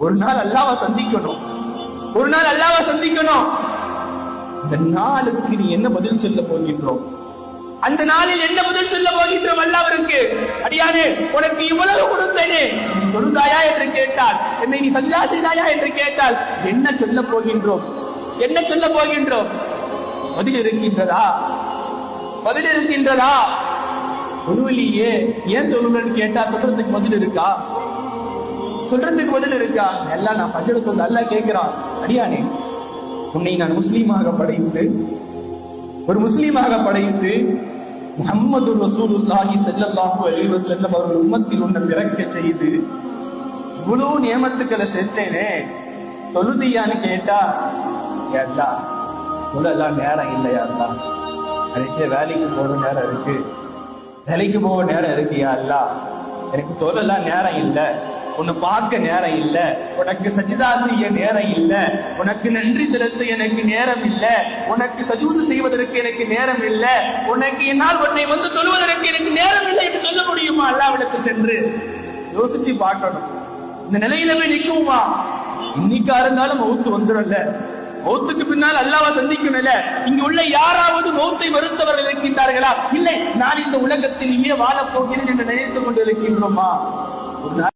ஒரு நாள் அல்லாவை சந்திக்கணும். ஒரு நாள் அல்லாவை சந்திக்கணும். இந்த நாளுக்கு நீ என்ன பதில் சொல்ல போகின்றோம் அந்த நாளில் என்ன பதில் சொல்ல போகின்றோம் அல்லாவிற்கு அடியானே உனக்கு இவ்வளவு கொடுத்தேனே. நீ தொழுதாயா என்று கேட்டால் என்னை நீ சஜிதா செய்தாயா என்று கேட்டால் என்ன சொல்ல போகின்றோம் என்ன சொல்ல போகின்றோம் பதில் இருக்கின்றதா? பதில் இருக்கின்றதா? தொழுவிலேயே ஏன் தொழுவன்னு கேட்டா சொல்றதுக்கு பதில் இருக்கா? சொல்றதுக்கு பதில் இருக்கா? எல்லாம் நான் பஜரத்துள்ள அல்ல கேட்கிறான் அடியானே உன்னை நான் முஸ்லீமாக படைத்து ஒரு முஸ்லீமாக படைத்து முகம்மது ரசூலுல்லாஹி செல்லல்லாஹு அலைஹி செல்லம் அவர்கள் உம்மத்தில் உன்னை பிறக்க செய்து இவ்வளவு நியமத்துக்களை செஞ்சேனே. தொழுதியான்னு கேட்டா கேட்டா தொழலாம் நேரம் இல்லையா அதுக்கே வேலைக்கு போற நேரம் இருக்கு. வேலைக்கு போக நேரம் இருக்கு அல்ல? எனக்கு தொழலாம் நேரம் இல்ல. உன்னை பார்க்க நேரம் இல்ல. உனக்கு சஜிதா செய்ய நேரம் இல்ல. உனக்கு நன்றி செலுத்த எனக்கு நேரம் இல்ல. உனக்கு சஜூது செய்வதற்கு எனக்கு நேரம் இல்ல. உனக்கு என்னால் உன்னை வந்து தொழுவதற்கு எனக்கு நேரம் இல்லை என்று சொல்ல முடியுமா? அல்லாவிடத்து சென்று யோசிச்சு பார்க்கணும். இந்த நிலையில போய் நிக்குமா இன்னைக்கா இருந்தாலும் மவுத்து வந்துடும்ல மௌத்துக்கு பின்னால் அல்லாவை சந்திக்கணும்ல? இங்கு உள்ள யாராவது மௌத்தை மறுத்தவர்கள் இருக்கின்றார்களா? இல்லை நான் இந்த உலகத்திலேயே வாழப் போகிறேன் என்று நினைத்துக் கொண்டு இருக்கின்றோமா ஒரு